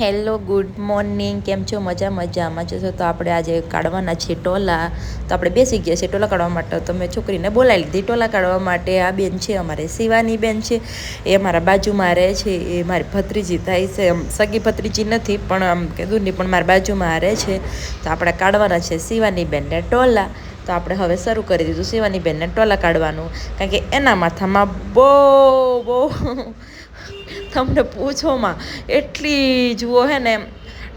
Hello, good morning. કેમ છો? મજા, મજામાં છો? તો આપણે આજે કાઢવાના છે ટોલા. તો આપણે બેસી ગયા છે ટોલા કાઢવા માટે. તો મેં છોકરીને બોલાવી લીધી ટોલા કાઢવા માટે. આ બેન છે, અમારે શિવાની બેન છે. એ અમારા બાજુમાં રહે છે. એ મારી ભત્રીજી થાય છે. એમ સગી ભત્રીજી નથી, પણ આમ કીધું નહીં પણ મારી બાજુમાં રહે છે. તો આપણે કાઢવાના છે શિવાની બેનને ટોલા. તો આપણે હવે શરૂ કરી દીધું શિવાની બેનને ટોલા કાઢવાનું. કારણ કે એના માથામાં બહુ બહુ તમને પૂછોમાં. એટલી જુઓ હે ને,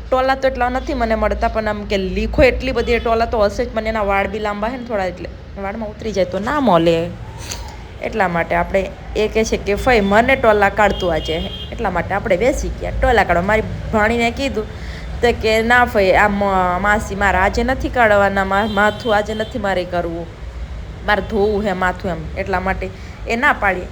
ટોલા તો એટલા નથી મને મળતા, પણ આમ કે લીખો એટલી બધી ટોલા તો હશે જ, મને એના વાળ બી લાંબા હે ને થોડા, એટલે વાળમાં ઉતરી જાય તો ના મળે. એટલા માટે આપણે એ કહે છે કે ફઈ, મને ટોલા કાઢતું આજે. એટલા માટે આપણે બેસી ગયા. ટોલા કાઢવા, મારી ભાણીને કીધું તો કે ના ફઈ, આ માસી મારે આજે નથી કાઢવાના માથું આજે નથી મારે કરવું. મારે ધોવું હે માથું એમ. એટલા માટે એ ના પાડી.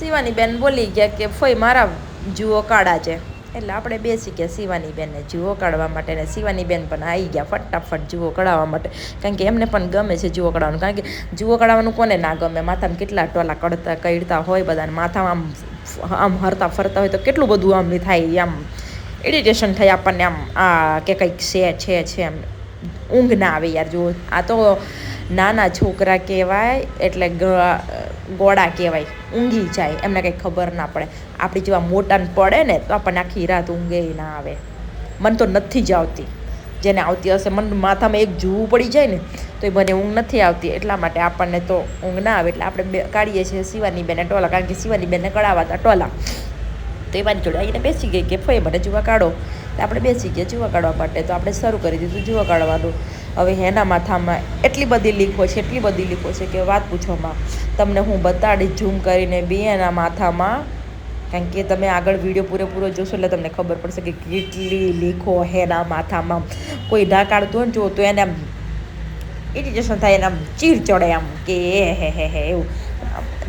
શિવાની બેન બોલી ગયા કે ફોઈ મારા જુઓ કાળા છે. એટલે આપણે બેસી ગયા શિવાની બેનને જુઓ કાઢવા માટે ને શિવાની બેન પણ આવી ગયા ફટાફટ જુઓ કઢાવવા માટે. કારણ કે એમને પણ ગમે છે જુઓ કઢાવવાનું કારણ કે જુઓ કઢાવવાનું કોને ના ગમે? માથામાં કેટલા ટોલા કડતા કડતા હોય બધાને. માથામાં આમ આમ હરતા ફરતા હોય તો કેટલું બધું આમ થાય આમ ઇરિટેશન થાય આપણને આમ, આ કે કંઈક છે છે છે એમ. ઊંઘ ના આવે યાર, જુઓ. આ તો નાના છોકરા કહેવાય એટલે ગોળા કહેવાય, ઊંઘી જાય, એમને કંઈ ખબર ના પડે. આપણી જેવા મોટાને પડે ને તો આપણને આખી રાત ઊંઘે ના આવે. મન તો નથી જ આવતી. જેને આવતી હશે મન માથામાં એક જૂવું પડી જાય ને તો એ મને ઊંઘ નથી આવતી. એટલા માટે આપણને તો ઊંઘ ના આવે. એટલે આપણે બે, કાઢીએ છીએ શિવાની બેને ટોલા, કારણ કે શિવાની બેને કઢાવતા ટોલા. તો એ મારી જોડે આવીને બેસી ગઈ કે ફોય મને જુવા કાઢો. આપણે બેસી ગયા જુવા કાઢવા માટે. તો આપણે શરૂ કરી દીધું જુવા કાઢવાનું. હવે એના માથામાં એટલી બધી લીખો છે, એટલી બધી લીખો છે કે વાત પૂછોમાં તમને હું બતાડીશ ઝૂમ કરીને બી એના માથામાં, કારણ કે તમે આગળ વીડિયો પૂરેપૂરો જોશો એટલે તમને ખબર પડશે કે કેટલી લીખો એના માથામાં. કોઈ ના કાઢતું ને જો તો એને આમ ઇરિટેશન થાય, એને આમ ચીર ચડે આમ કે એ, હે હે હે, એવું.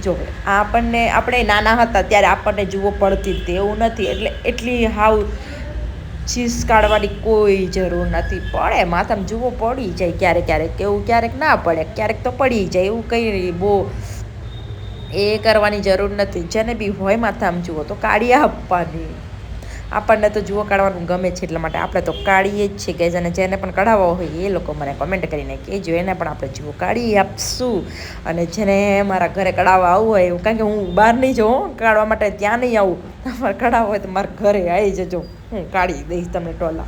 જો, આપણને, આપણે નાના હતા ત્યારે આપણને જુઓ પડતી તેવું નથી. એટલે એટલી હાવ ચીસ કાઢવાની કોઈ જરૂર નથી. પડે માથામાં જુઓ, પડી જાય ક્યારેક ક્યારેક એવું ક્યારેક ના પડે. ક્યારેક તો પડી જાય, એવું કંઈ બહુ એ કરવાની જરૂર નથી. જેને બી હોય માથામાં જુઓ તો કાઢી આપવાની. આપણને તો જુઓ કાઢવાનું ગમે છે, એટલા માટે આપણે તો કાઢીએ જ છીએ. કે જેને જેને પણ કઢાવવા હોય એ લોકો મને કમેન્ટ કરીને કહેજો. એને પણ આપણે જુઓ કાઢી આપશું. અને જેને મારા ઘરે કઢાવવા આવવું હોય કારણ કે હું બહાર નહીં જાઉં કાઢવા માટે ત્યાં નહીં આવું. તમારે કઢાવવા હોય તો મારા ઘરે આવી જજો. હું કાઢી દઈશ તમને ટોલા.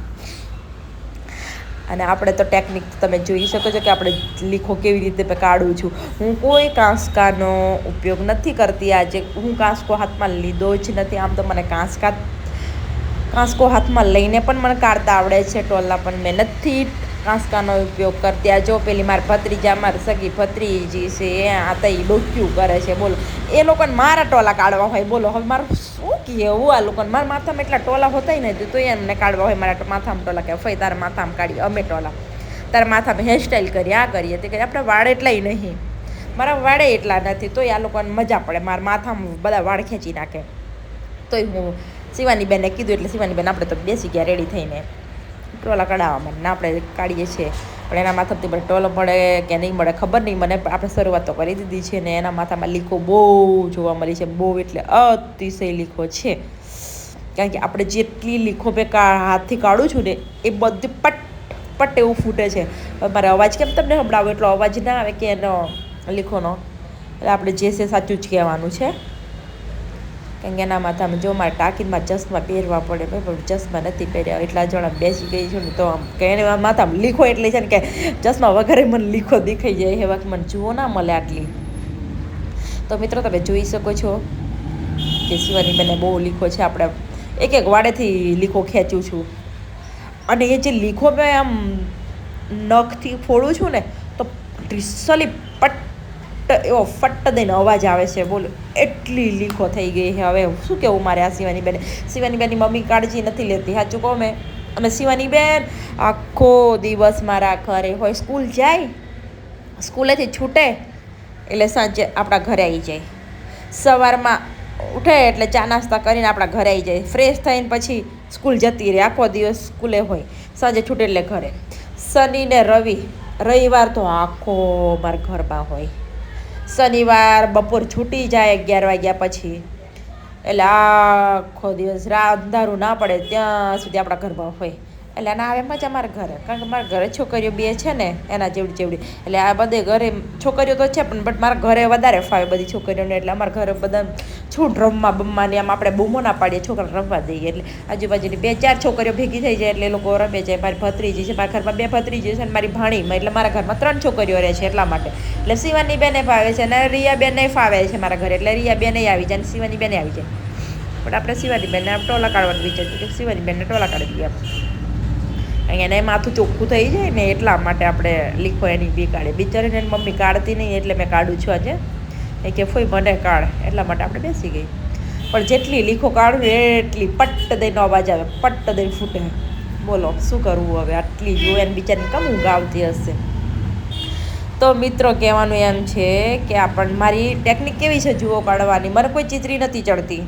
અને આપણે તો ટેકનિક તમે જોઈ શકો છો કે આપણે લીખો કેવી રીતે કાઢું છું. હું કોઈ કાંસકાનો ઉપયોગ નથી કરતી આજે. હું કાંસકો હાથમાં લીધો જ નથી. આમ તો મને કાંસકા કાંસકો હાથમાં લઈને પણ મને કાઢતા આવડે છે ટોલા પણ મેં નથી કાંસકાનો ઉપયોગ કરતી. આ જો પેલી મારી ભત્રીજા મારી સગી ભત્રીજી છે, એ આ તો એ ડોક્યું કરે છે, બોલો. એ લોકોને મારા ટોલા કાઢવા હોય, બોલો. હવે મારું શું કહેવું આ લોકોને? મારા માથામાં એટલા ટોલા હોતા નથી તો એમને કાઢવા હોય, મારા માથામાં ટોલા કે ફઈ તારા માથામાં કાઢી, અમે ટોલા. તારા માથામાં હેરસ્ટાઈલ કરી, આ કરીએ. તે કરી આપણે વાળ એટલાય નહીં. મારા વાળે એટલા નથી, તોય આ લોકોને મજા પડે. મારા માથામાં બધા વાળ ખેંચી નાખે. તોય હું શિવાની બેને કીધું એટલે શિવાની બેન આપણે તો બેસી ગયા રેડી થઈને. ટોલા કઢાવવામાં ને આપણે કાઢીએ છીએ. પણ એના માથાથી મને ટોલો મળે કે નહીં મળે, ખબર નહીં. મને આપણે શરૂઆત તો કરી દીધી છે ને એના માથામાં લીખો બહુ જોવા મળી છે. બહુ એટલે અતિશય લીખો છે. કારણ કે આપણે જેટલી લીખો મેં હાથથી કાઢું છું ને, એ બધી પટ પટ એવું ફૂટે છે. મારે અવાજ કેમ તમને સંભળાવો? એટલો અવાજ ના આવે કે એનો, લીખોનો. એટલે આપણે જે છે સાચું જ કહેવાનું છે. કારણ કે એના માથામાં જો મારે ટાંકીમાં ચશ્મા પહેરવા પડે, ભાઈ, પણ ચશ્મા નથી પહેર્યા. એટલા જણા બેસી ગઈ છું ને તો આમ કે એને માથામાં લીખો એટલી છે ને કે ચશ્મા વગરે મને લીખો દેખાઈ જાય. એવા મને જુઓ ના મળે આટલી. તો મિત્રો, તમે જોઈ શકો છો કે શિવાની બેને બહુ લીખો છે. આપણે એક એક વાડેથી લીખો ખેંચું છું. અને એ જે લીખો મેં આમ નખથી ફોડું છું ને, તો રિસલી પટ એવો ફટ દઈને અવાજ આવે છે, બોલો. એટલી લીખો થઈ ગઈ છે હવે. શું કેવું મારે આ શિવાની બેન? શિવાની બેનની મમ્મી કાળજી નથી લેતી. સાચું કહો મેં. અમે શિવાની બેન આખો દિવસ મારા ઘરે હોય. સ્કૂલ જાય? સ્કૂલેથી છૂટે? એટલે સાંજે આપણા ઘરે આવી જાય. સવારમાં ઉઠે એટલે ચા નાસ્તા કરીને આપણા ઘરે આવી જાય. ફ્રેશ થઈને પછી સ્કૂલ જતી રહે. આખો દિવસ સ્કૂલે હોય. સાંજે છૂટે એટલે ઘરે. શનિ ને રવિ. રવિવાર તો આખો મારા ઘરમાં હોય. શનિવાર, બપોર છૂટી જાય અગિયાર વાગ્યા પછી. એટલે આખો દિવસ રાત અંધારું ના પડે, ત્યાં સુધી આપણા ઘરમાં હોય. એટલે ના આવે મજા મારા ઘરે. કારણ કે મારા ઘરે છોકરીઓ બે છે ને, એના જેવડી જેવડી. એટલે આ બધે ઘરે, છોકરીઓ તો છે પણ બટ મારા ઘરે વધારે ફાવે બધી છોકરીઓને. એટલે અમારા ઘરે બધા છૂટ રમવા બમવાની આમ આપણે બૂમો ના પાડીએ છોકરાને રમવા દઈએ. એટલે આજુબાજુની બે ચાર છોકરીઓ ભેગી થઈ જાય એટલે એ લોકો રમે છે. મારી ભત્રીજી છે, મારા ઘરમાં બે ભત્રીજી છે અને મારી ભાણીમાં એટલે મારા ઘરમાં ત્રણ છોકરીઓ રહે છે એટલા માટે. એટલે શિવાની બેને ફાવે છે અને રિયા બેને ફાવે છે મારા ઘરે. એટલે રિયા બેને આવી જાય અને શિવાની બેને આવી જાય. પણ આપણે શિવાની બેનને ટોલા કાઢવાનું વિચાર્યું કે શિવાની બેનને ટોલા કાઢી દઈએ આપણે એને માથું ચોખ્ખું થઈ જાય ને એટલા માટે આપણે લીખો એની બી કાઢે બિચારીને મમ્મી કાઢતી નહીં એટલે મેં કાઢું છું આજે. એ કે ફોઈ મને કાઢ, એટલા માટે આપણે બેસી ગઈ. પણ જેટલી લીખો કાઢું એટલી પટ્ટ દઈને અવાજ આવે, પટ્ટ દઈને ફૂટે. બોલો, શું કરવું હવે? આટલી જો એને બિચારીને કમ આવતી હશે? તો મિત્રો, કહેવાનું એમ છે કે આપણ મારી ટેકનિક કેવી છે જુઓ કાઢવાની? મને કોઈ ચિત્રી નથી ચડતી.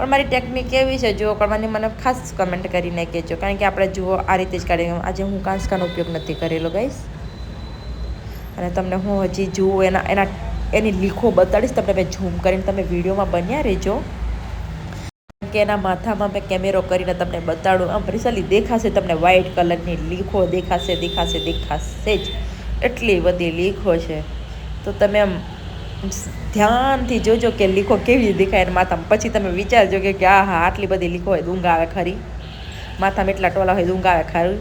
પણ મારી ટેકનિક એવી છે, જુઓ કરવાની મને ખાસ કમેન્ટ કરીને કહેજો, કારણ કે આપણે જુઓ, આ રીતે જ કાઢી આજે હું કાંસકાનો ઉપયોગ નથી કરેલો ગાઈશ અને તમને હું હજી જુઓ, એના એના, એની લીખો બતાડીશ, તમને મેં ઝૂમ કરીને તમે વિડીયોમાં બન્યા રહેજો. કે એના માથામાં મેં કેમેરો કરીને તમને બતાડું, આમ રિસલી દેખાશે તમને વ્હાઈટ કલરની લીખો દેખાશે દેખાશે દેખાશે જ. એટલી બધી લીખો છે. તો તમે ધ્યાનથી જોજો કે લીખો કેવી દેખાય માથામાં. પછી તમે વિચારજો કે આ હા આટલી બધી લીખો હોય ઊંઘ આવે ખરી. માથામાં એટલા ટોલા હોય ઊંઘ આવે ખરું.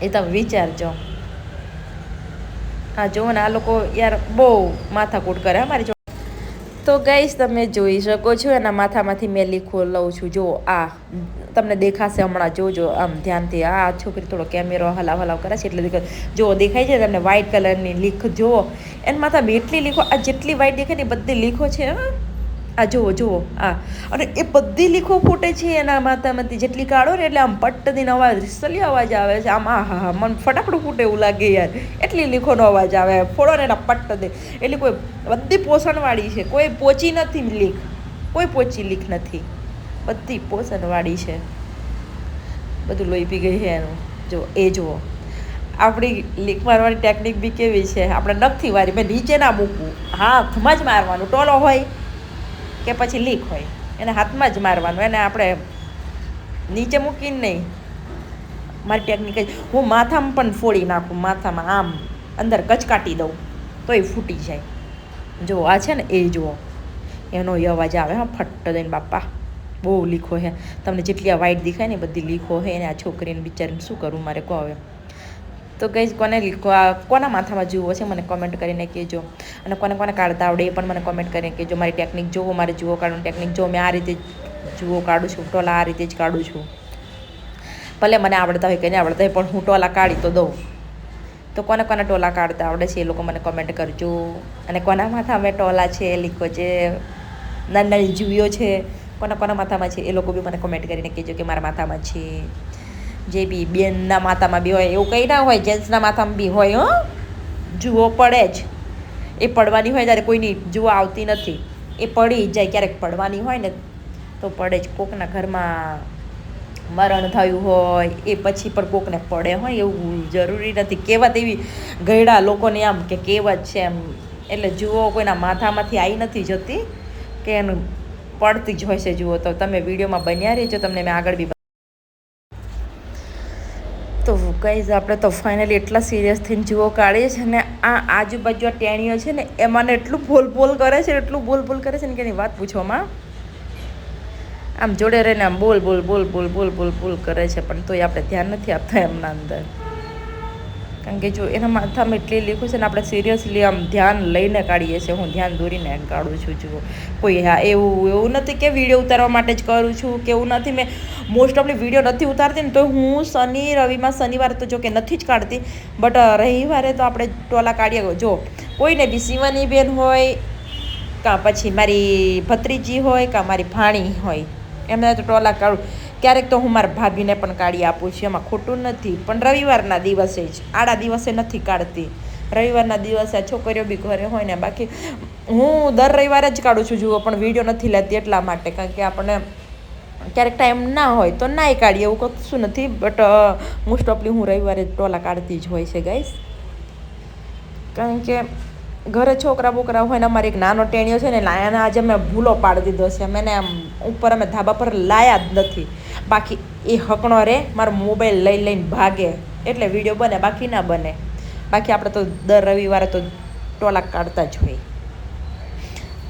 એ તમે વિચારજો. હા જુઓ ને આ લોકો યાર બહુ માથાકૂટ કરે અમારી જો તો ગઈશ તમે જોઈ શકો છો, એના માથામાંથી મેં લીખો લઉં છું. જો આ તમને દેખાશે હમણાં. જોજો આમ ધ્યાનથી, આ છોકરી થોડો કેમેરો હલાવ હલાવ કરે છે. એટલે દેખાય જો, દેખાય છે તમને વ્હાઈટ કલરની લીખ જુઓ એના માથા એટલી લીખો આ જેટલી વ્હાઈટ દેખાય ને બધી લીખો છે આ જુઓ જુઓ, આ. અને એ બધી લીખો ફૂટે છે એના માથામાંથી. જેટલી કાઢો ને એટલે આમ પટ્ટ દઈને અવાજ રિસલી અવાજ આવે છે. આમ આ હા હા મને ફટાકડું ફૂટે એવું લાગે યાર. એટલી લીખોનો અવાજ આવે. ફોડો ને એના પટ્ટ દે. એટલે કોઈ બધી પોષણવાળી છે. કોઈ પોચી નથી લીખ કોઈ પોચી લીખ નથી. બધી પોષણવાળી છે. બધું લોહી પી ગઈ છે એનું. જો, એ જુઓ. આપણી લીક મારવાની ટેકનિક બી કેવી છે? આપણે નખથી વારી મેં નીચે ના મૂકવું. હાથમાં જ મારવાનું. ટોલો હોય કે પછી લીક હોય. એને હાથમાં જ મારવાનું. એને આપણે નીચે મૂકીને નહીં. મારી ટેકનિક જ. હું માથામાં પણ ફોડી નાખું. માથામાં આમ અંદર કચકાટી દઉં. તોય ફૂટી જાય. જો, આ છે ને, એ જુઓ. એનો અવાજ આવે. હા ફટ્ટ દઈને બાપા. બહુ લીખો છે. તમને જેટલી આ વાઈટ દેખાય ને બધી લીખો છે. અને આ છોકરીને બિચારીને શું કરું? મારે કહો હવે. તો ગઈ કોને લીખો? આ કોના માથામાં જુઓ છે? મને કોમેન્ટ કરીને કહેજો. અને કોને કોને કાઢતા આવડે એ પણ મને કોમેન્ટ કરીને કહેજો. મારી ટેકનિક જુઓ મારે જુઓ કાઢવાની ટેકનિક જો મેં આ રીતે જુઓ કાઢું છું ટોલા આ રીતે જ કાઢું છું. ભલે મને આવડતા હોય કે નહીં આવડતા હોય, પણ હું ટોલા કાઢી તો દઉં. તો કોને કોને ટોલા કાઢતા આવડે છે એ લોકો મને કોમેન્ટ કરજો. અને કોના માથા અમે ટોલા છે લીખો છે? નાની નાની જુવીઓ છે. કોના કોના માથામાં છે એ લોકો બી મને કોમેન્ટ કરીને કહેજો કે મારા માથામાં છે. જે બી બેનના માથામાં બી હોય, એવું કંઈ ના હોય, જેન્ટ્સના માથામાં બી હોય, હો. જુઓ, પડે જ. એ પડવાની હોય ત્યારે કોઈની જુઓ આવતી નથી. એ પડી જાય, ક્યારેક પડવાની હોય ને તો પડે જ. કોકના ઘરમાં મરણ થયું હોય, એ પછી પણ કોકને પડે હોય, એવું જરૂરી નથી. કહેવત એવી ગયડા લોકોને આમ કે કહેવત છે એમ. એટલે જુઓ, કોઈના માથામાંથી આવી નથી જતી કે એનું પડતી જ હોય છે. જુઓ તો તમે વિડીયોમાં બન્યા રહેજો. તમને મેં આગળ બી તો ગાઈઝ આપણે તો ફાઇનલી એટલા સિરિયસ થઈને જુઓ કાઢીએ છીએ ને આ આજુબાજુ આ ટેણીઓ છે ને, એ મને એટલું ભોલ ભોલ કરે છે, એટલું ભોલ ભોલ કરે છે ને કે એની વાત પૂછવામાં. આમ જોડે રહીને આમ બોલ બોલ બોલ બોલ બોલ બોલ બોલ કરે છે. પણ તોય આપણે ધ્યાન નથી આપતા એમના અંદર. કારણ કે જો એના માથામાં એટલી લીખું છે ને આપણે સિરિયસલી આમ ધ્યાન લઈને કાઢીએ છીએ, હું ધ્યાન દોરીને કાઢું છું, જુઓ. કોઈ હા, એવું એવું નથી કે વીડિયો ઉતારવા માટે જ કરું છું, કે એવું નથી. મેં મોસ્ટ ઓફલી વીડિયો નથી ઉતારતી ને તો હું શનિ, રવિમાં શનિવારે તો જો કે નથી જ કાઢતી. બટ રવિવારે તો આપણે ટોલા કાઢીએ. જો, કોઈને બી શિવાની બેન હોય, કાં પછી મારી ભત્રીજી હોય, કાં મારી ભાણી હોય, એમને તો ટોલા કાઢું. ક્યારેક તો હું મારા ભાભીને પણ કાઢી આપું છું, એમાં ખોટું નથી. પણ રવિવારના દિવસે જ, આડા દિવસે નથી કાઢતી. રવિવારના દિવસે આ છોકરીઓ બી ઘરે હોય ને, બાકી હું દર રવિવારે જ કાઢું છું, જુઓ, પણ વીડિયો નથી લેતી એટલા માટે, કારણ કે આપણને ક્યારેક ટાઈમ ના હોય તો નાય કાઢીએ, એવું કશું નથી. બટ મોસ્ટ ઓફલી હું રવિવારે ટોલા કાઢતી જ હોય છે ગાઈસ કારણ કે ઘરે છોકરા બોકરા હોય ને, અમારે એક નાનો ટેણીયો છે ને, લાયાને આજે મેં ભૂલો પાડી દીધો છે. મેં એમ ઉપર અમે ધાબા પર લાયા જ નથી. બાકી એ હકણો રે મારો મોબાઈલ લઈ લઈને ભાગે. એટલે વીડિયો બને, બાકી ના બને. બાકી આપણે તો દર રવિવારે તો ટોલા કાઢતા જ હોય.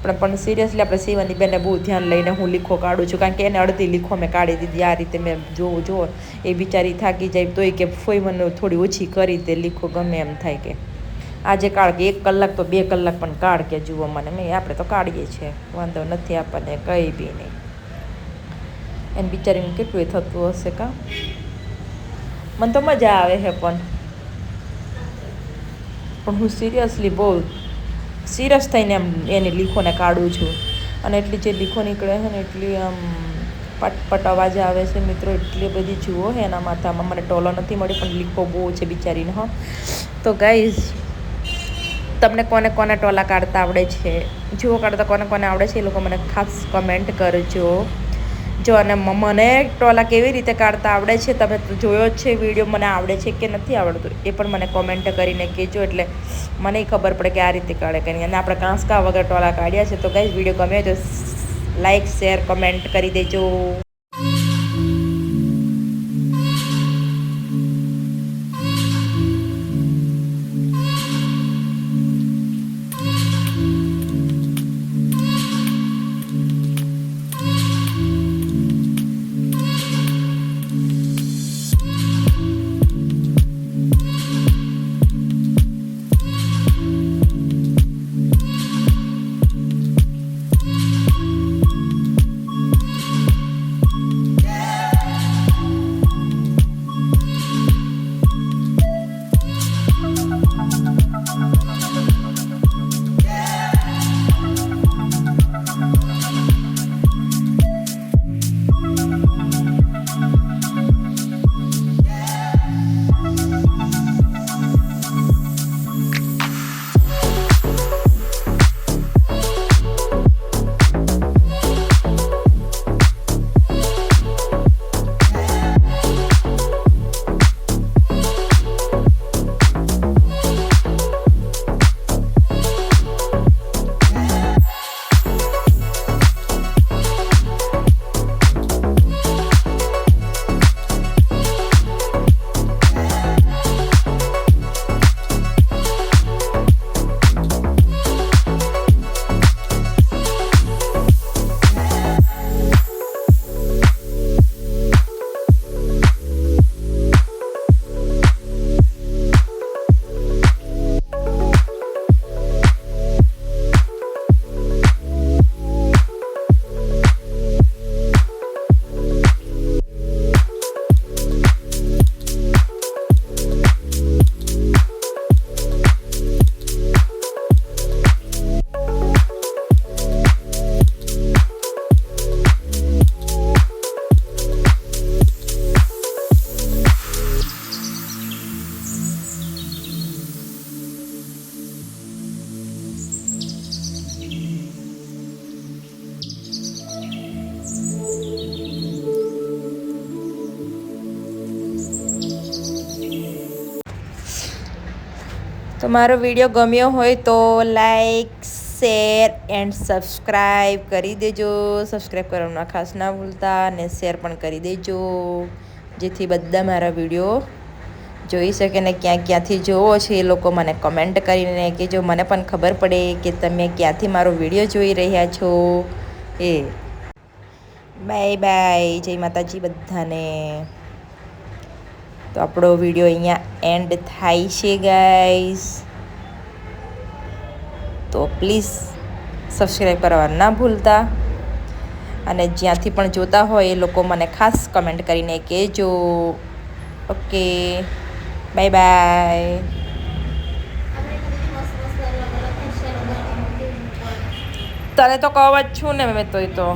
પણ પણ સિરિયસલી આપણે શિવાની બેને બહુ ધ્યાન લઈને હું લીખો કાઢું છું. કારણ કે એને અડધી લીખો મેં કાઢી દીધી. આ રીતે મેં જોવું જો એ બિચારી થાકી જાય તોય કે ફોઈ મને થોડી ઓછી કરી દે, લીખો ગમે એમ થાય કે. આજે કાઢ કે એક કલાક તો બે કલાક પણ કાઢ કે જુઓ મને. મેં આપણે તો કાઢીએ છીએ. વાંધો નથી આપણને, કંઈ બી નહીં. એને બિચારીને કેટલું થતું હશે કા? મને તો મજા આવે છે પણ. પણ હું સિરિયસલી બહુ સિરિયસ થઈને એમ એની લીખોને કાઢું છું. અને એટલી જે લીખો નીકળે છે ને એટલી આમ પટપટ અવાજ આવે છે મિત્રો, એટલી બધી જુઓ છે એના માથામાં. મને ટોલો નથી મળી, પણ લીખો બહુ છે બિચારીને, હો. તો ગાઈઝ, તમને કોને કોને ટોલા કાઢતા આવડે છે? જુઓ કાઢતા કોને કોને આવડે છે એ લોકો મને ખાસ કમેન્ટ કરજો. જો અને મને ટોલા કેવી રીતે કાઢતા આવડે છે તમે જોયો જ છે વીડિયો, મને આવડે છે કે નથી આવડતું? એ પણ મને કોમેન્ટ કરીને કહેજો, એટલે મને ખબર પડે કે આ રીતે કાઢે કરી અને આપણે કાંસકા વગર ટોલા કાઢ્યા છે, તો કંઈ વીડિયો ગમે તો લાઈક શેર કમેન્ટ કરી દેજો. મારો વીડિયો ગમ્યો હોય તો લાઈક, શેર એન્ડ સબસ્ક્રાઈબ કરી દેજો. સબસ્ક્રાઈબ કરવાનું ખાસ ના ભૂલતા અને શેર પણ કરી દેજો. જેથી બધા મારા વીડિયો જોઈ શકે ને ક્યાં ક્યાંથી જોવો છે એ લોકો મને કમેન્ટ કરીને કે જો મને પણ ખબર પડે કે તમે ક્યાંથી મારો વીડિયો જોઈ રહ્યા છો. એ. Bye bye. જય માતાજી બધાને. તો આપણો વીડિયો અહીંયા એન્ડ થાય છે ગાઈસ તો પ્લીઝ સબસ્ક્રાઈબ કરવા ના ભૂલતા. અને જ્યાંથી પણ જોતા હોય એ લોકો મને ખાસ કમેન્ટ કરીને કહેજો. ઓકે. બાય બાય તને તો કહું જ છું ને, મેં તો એ તો